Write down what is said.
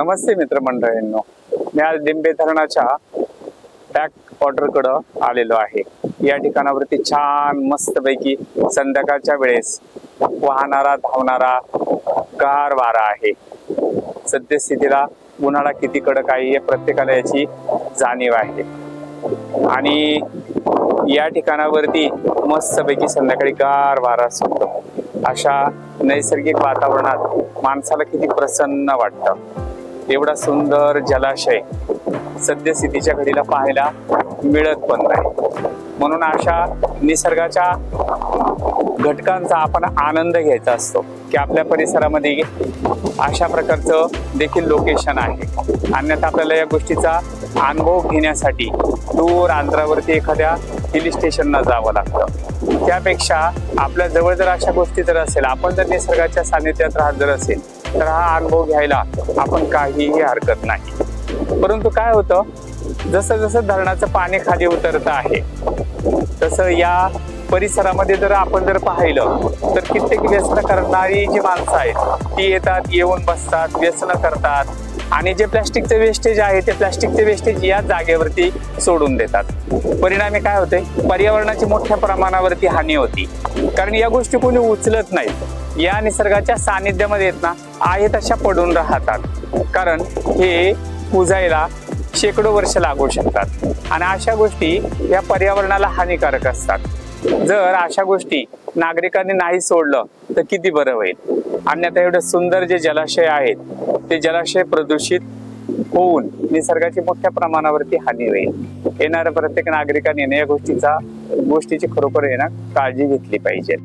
नमस्ते मित्रमंडळींनो. मी आज लिंबे धरणाच्या बॅक वॉटरकडं आलेलो आहे. या ठिकाणावरती छान मस्तपैकी संध्याकाळच्या वेळेस वाहणारा धावणारा गार वारा आहे. सद्यस्थितीला उन्हाळा किती कडक आहे हे प्रत्येकाला याची जाणीव आहे. आणि या ठिकाणावरती मस्तपैकी संध्याकाळी गार वारा सुटतो. अशा नैसर्गिक वातावरणात माणसाला किती प्रसन्न वाटतं. एवढा सुंदर जलाशय सद्यस्थितीच्या घडीला पाहायला मिळत पण नाही. म्हणून अशा निसर्गाच्या घटकांचा आपण आनंद घ्यायचा असतो की आपल्या परिसरामध्ये अशा प्रकारचं देखील लोकेशन आहे. अन्यथा आपल्याला या गोष्टीचा अनुभव घेण्यासाठी दूर अंतरावरती एखाद्या हिल स्टेशनला जावं लागतं. त्यापेक्षा आपल्या जवळ जर अशा गोष्टी जर असेल आपण जर निसर्गाच्या सानिध्यात राहत जर असेल तर हा अनुभव घ्यायला आपण काहीही हरकत नाही. परंतु काय होतं? जसं जसं धरणाचं पाणी खाली उतरत आहे तसं या परिसरामध्ये जर आपण जर पाहिलं तर कित्येक व्यसन करणारी जी माणसं आहेत ती येतात येऊन बसतात व्यसन करतात आणि जे प्लॅस्टिकचे वेस्टेज आहे ते प्लॅस्टिकचे वेस्टेज या जागेवरती सोडून देतात. परिणामी काय होते? पर्यावरणाची मोठ्या प्रमाणावरती हानी होती. कारण या गोष्टी कोणी उचलत नाहीत. या निसर्गाच्या सानिध्यामध्ये येत ना आहे तशा पडून राहतात. कारण हे पुजायला शेकडो वर्ष लागू शकतात. आणि अशा गोष्टी या पर्यावरणाला हानिकारक असतात. जर अशा गोष्टी नागरिकांनी नाही सोडलं तर किती बरं होईल? अन्यथा एवढे सुंदर जे जलाशय आहेत ते जलाशय प्रदूषित होऊन निसर्गाची मोठ्या प्रमाणावरती हानी होईल. येणाऱ्या प्रत्येक नागरिकांनी या गोष्टीचा गोष्टीची खरोखर येणं काळजी घेतली पाहिजे.